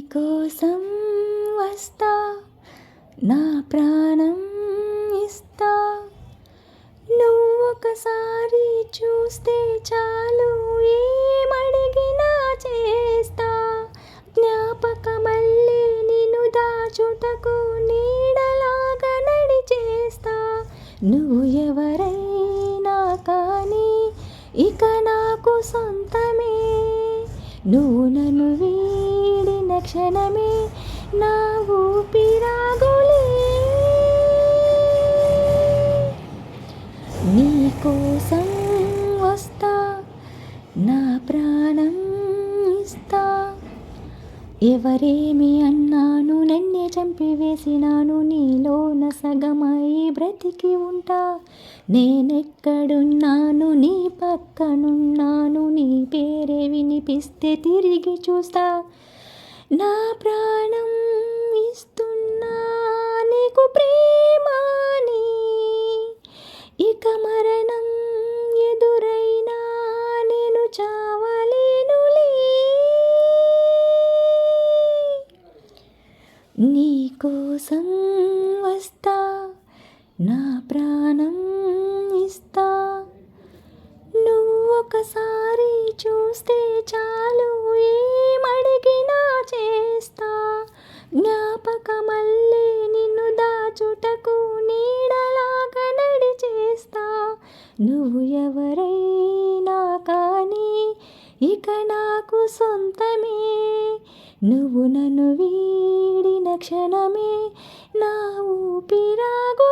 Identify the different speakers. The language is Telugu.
Speaker 1: కోసం వస్తా నా ప్రాణం ఇస్తా. నువ్వు ఒకసారి చూస్తే చాలు ఏమడిగినా చేస్తా. జ్ఞాపక మళ్ళీ నిన్ను దాచుటకు నీడలాగా నడిచేస్తా. నువ్వు ఎవరైనా కానీ ఇక నాకు సొంతమే. నువ్వు నన్ను క్షణమే నా ఊపిరాగులే నీ కోసం వస్తా నా ప్రాణం ఇస్తా. ఎవరేమి అన్నాను నన్నే చంపివేసినాను నీలోన సగమై బ్రతికి ఉంటా. నేనెక్కడున్నాను నీ పక్కనున్నాను నీ పేరే వినిపిస్తే తిరిగి చూస్తా. నా ప్రాణం ఇస్తున్నా నీకు ప్రేమాని. ఇక మరణం ఎదురైనా నేను చావలేనులే. నీ కోసం వస్తా నా ప్రాణం ఇస్తా. నువ్వు ఒకసారి చూస్తే చాలు ఏ మళ్ళీ నిన్ను దాచుటకు నీడలాగా నడిచేస్తా. నువ్వు ఎవరైనా కానీ ఇక నాకు సొంతమే. నువ్వు నన్ను వీడిన క్షణమే నా ఊపిరాగు